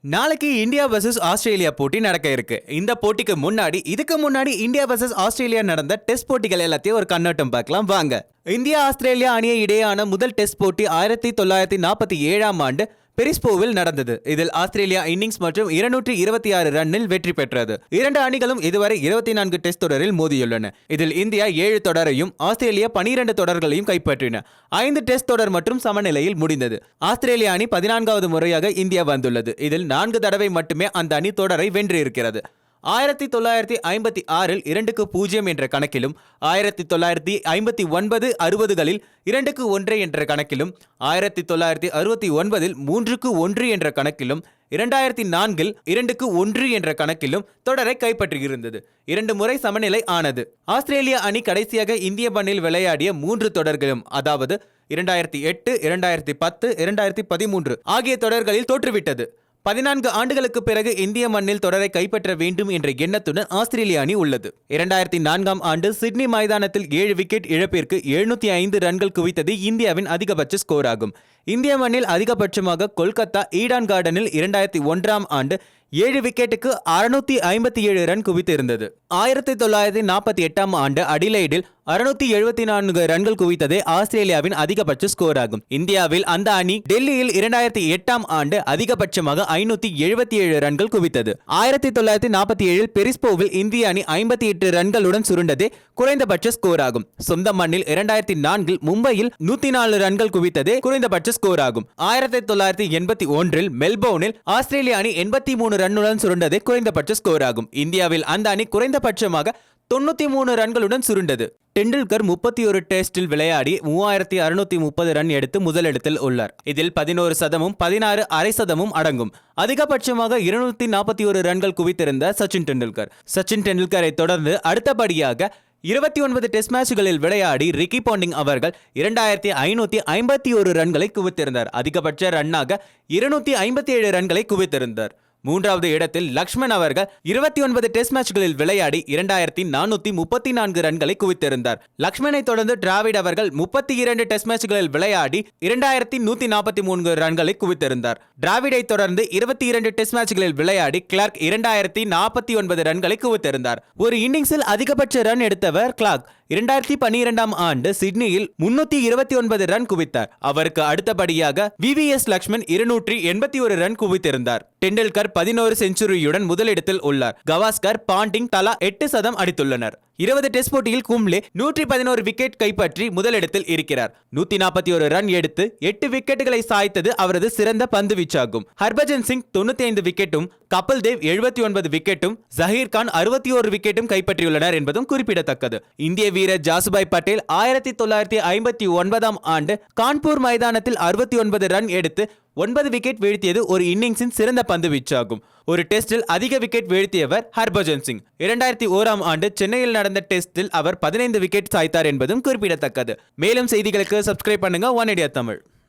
நாளைக்கு India versus Australia போட்டி நடக்க இருக்கு. இந்த போட்டிக்கு முன்னாடி இதுக்கு முன்னாடி இந்தியா வர்சஸ் ஆஸ்திரேலியா நடந்த டெஸ்ட் போட்டிகள் எல்லாத்தையும் ஒரு கண்ணோட்டம் பார்க்கலாம். வாங்க. இந்தியா ஆஸ்திரேலியா அணியை இடையேயான முதல் டெஸ்ட் போட்டி ஆயிரத்தி தொள்ளாயிரத்தி நாற்பத்தி ஏழாம் ஆண்டு பெரிஸ்போவில் நடந்தது. இதில் ஆஸ்திரேலியா இன்னிங்ஸ் மற்றும் இருநூற்றி இருபத்தி ஆறு ரன்னில் வெற்றி பெற்றது. இரண்டு அணிகளும் இதுவரை இருபத்தி நான்கு டெஸ்ட் தொடரில் மோதியுள்ளன. இதில் இந்தியா ஏழு தொடரையும் ஆஸ்திரேலியா பனிரெண்டு தொடர்களையும் கைப்பற்றின. ஐந்து டெஸ்ட் தொடர் மற்றும் சமநிலையில் முடிந்தது. ஆஸ்திரேலிய அணி பதினான்காவது முறையாக இந்தியா வந்துள்ளது. இதில் நான்கு தடவை மட்டுமே அந்த அணி தொடரை வென்றிருக்கிறது. ஆயிரத்தி தொள்ளாயிரத்தி ஐம்பத்தி ஆறில் இரண்டுக்கு பூஜ்ஜியம் என்ற கணக்கிலும் ஆயிரத்தி தொள்ளாயிரத்தி ஐம்பத்தி ஒன்பது அறுபதுகளில் இரண்டுக்கு ஒன்று என்ற கணக்கிலும் ஆயிரத்தி தொள்ளாயிரத்தி அறுபத்தி ஒன்பதில் மூன்றுக்கு ஒன்று என்ற கணக்கிலும் இரண்டாயிரத்தி நான்கில் இரண்டுக்கு ஒன்று என்ற கணக்கிலும் தொடரை கைப்பற்றியிருந்தது. இரண்டு முறை சமநிலை ஆனது. ஆஸ்திரேலிய அணி கடைசியாக இந்திய மண்ணில் விளையாடிய மூன்று தொடர்களும் அதாவது இரண்டாயிரத்தி எட்டு இரண்டாயிரத்தி பத்து இரண்டாயிரத்தி பதிமூன்று ஆகிய தொடர்களில் தோற்றுவிட்டது. பதினான்கு ஆண்டுகளுக்கு பிறகு இந்திய மண்ணில் தொடரை கைப்பற்ற வேண்டும் என்ற எண்ணத்துடன் ஆஸ்திரேலிய அணி உள்ளது. இரண்டாயிரத்தி நான்காம் ஆண்டு சிட்னி மைதானத்தில் ஏழு விக்கெட் இழப்பிற்கு எழுநூத்தி ஐந்து ரன்கள் குவித்தது இந்தியாவின் அதிகபட்ச ஸ்கோர் ஆகும் இந்திய மண்ணில் அதிகபட்சமாக கொல்கத்தா ஈடான் கார்டனில் இரண்டாயிரத்தி ஒன்றாம் ஆண்டு ஏழு விக்கெட்டுக்கு அறுநூத்தி ஐம்பத்தி ஏழு ரன் குவித்திருந்தது. ஆயிரத்தி தொள்ளாயிரத்தி நாற்பத்தி எட்டாம் ஆண்டு அடிலைடில் அறுநூத்தி எழுபத்தி நான்கு ரன்கள் குவித்ததே ஆஸ்திரேலியாவின் அதிகபட்ச ஸ்கோர் ஆகும் இந்தியாவில் அந்த அணி டெல்லியில் இரண்டாயிரத்தி எட்டாம் ஆண்டு அதிகபட்சமாக ஐநூத்தி எழுபத்தி ஏழு ரன்கள் குவித்தது. ஆயிரத்தி தொள்ளாயிரத்தி நாற்பத்தி ஏழில் பெரிஸ்போவில் இந்திய அணி ஐம்பத்தி எட்டு ரன்களுடன் சுருண்டதே குறைந்தபட்ச ஸ்கோர் ஆகும் சொந்த மண்ணில் இரண்டாயிரத்தி நான்கில் மும்பையில் நூத்தி நாலு ரன்கள் குவித்ததே குறைந்தபட்ச ஸ்கோர் ஆகும் ஆயிரத்தி தொள்ளாயிரத்தி எண்பத்தி ஒன்றில் மெல்போர்னில் ஆஸ்திரேலிய அணி எண்பத்தி மூணு ரன்னுடன் சுருண்டதே குறைந்தபட்ச ஸ்கோர் ஆகும் இந்தியாவில் அந்த அணி குறைந்த குறைந்தபட்சமாக தொண்ணூத்தி மூணு ரன்களுடன் சுருண்டது. டெண்டுல்கர் முப்பத்தி ஒரு டெஸ்டில் விளையாடி மூவாயிரத்தி அறுநூத்தி முப்பது ரன் எடுத்து முதலிடத்தில் உள்ளார். இதில் பதினோரு சதமும் பதினாறு அரை சதமும் அடங்கும். அதிகபட்சமாக இருநூத்தி நாற்பத்தி ஒரு ரன்கள் குவித்திருந்த சச்சின் டெண்டுல்கர். சச்சின் டெண்டுல்கரை தொடர்ந்து அடுத்தபடியாக இருபத்தி ஒன்பது டெஸ்ட் மேட்ச்களில் விளையாடி ரிக்கி பாண்டிங் அவர்கள் இரண்டாயிரத்தி ஐநூத்தி ஐம்பத்தி ஒரு ரன்களை குவித்திருந்தார். அதிகபட்ச ரன்னாக இருநூத்தி ஐம்பத்தி ஏழு ரன்களை குவித்திருந்தார். மூன்றாவது இடத்தில் லக்ஷ்மண் அவர்கள் இருபத்தி ஒன்பது டெஸ்ட் மேட்ச்களில் விளையாடி இரண்டாயிரத்தி நானூத்தி முப்பத்தி நான்கு ரன்களை குவித்திருந்தார். லக்ஷ்மனை தொடர்ந்து டிராவிட் அவர்கள் முப்பத்தி இரண்டு டெஸ்ட் மேட்ச்களில் விளையாடி இரண்டாயிரத்தி நூத்தி நாற்பத்தி மூன்று ரன்களை குவித்திருந்தார். டிராவிடை தொடர்ந்து இருபத்தி இரண்டு டெஸ்ட் மேட்ச்களில் விளையாடி கிளார்க் இரண்டாயிரத்தி நாற்பத்தி ஒன்பது ரன்களை குவித்திருந்தார். ஒரு இன்னிங்ஸில் அதிகபட்ச ரன் எடுத்தவர் கிளார்க். இரண்டாயிரத்தி பன்னிரெண்டாம் ஆண்டு சிட்னியில் முன்னூத்தி இருபத்தி ஒன்பது ரன் குவித்தார். அவருக்கு அடுத்தபடியாக விவிஎஸ் லக்ஷ்மண் இருநூற்றி எண்பத்தி ஒரு ரன் குவித்திருந்தார். டெண்டுல்கர் பதினோரு செஞ்சுரியுடன் முதலிடத்தில் உள்ளார். கவாஸ்கர் பாண்டிங் தலா எட்டு சதம் அடித்துள்ளனர். இருபது டெஸ்ட் போட்டியில் கும்ளே நூற்றி பதினோரு விக்கெட் கைப்பற்றி முதலிடத்தில் இருக்கிறார். நூத்தி நாற்பத்தி ஒரு ரன் எடுத்து எட்டு விக்கெட்டுகளை சாய்த்தது அவரது சிறந்த பந்து வீச்சாகும். ஹர்பஜன் சிங் தொண்ணூத்தி ஐந்து விக்கெட்டும் கபில் தேவ் எழுபத்தி ஒன்பது விக்கெட்டும் ஜஹீர் கான் அறுபத்தி ஒரு விக்கெட்டும் கைப்பற்றியுள்ளனர் என்பதும் குறிப்பிடத்தக்கது. இந்திய வீரர் ஜாசுபாய் பட்டேல் ஆயிரத்தி தொள்ளாயிரத்தி ஐம்பத்தி ஒன்பதாம் ஆண்டு கான்பூர் மைதானத்தில் அறுபத்தி ஒன்பது ரன் எடுத்து ஒன்பது விக்கெட் வீழ்த்தியது ஒரு இன்னிங்ஸின் சிறந்த பந்து வீச்சாகும். ஒரு டெஸ்டில் அதிக விக்கெட் வீழ்த்தியவர் ஹர்பஜன் சிங். இரண்டாயிரத்தி ஓராம் ஆண்டு சென்னையில் நடந்த நடந்த டெஸ்டில் அவர் பதினைந்து விக்கெட் சாய்த்தார் என்பதும் குறிப்பிடத்தக்கது. மேலும் செய்திகளுக்கு சப்ஸ்கிரைப் பண்ணுங்க ஒன் இடியா தமிழ்.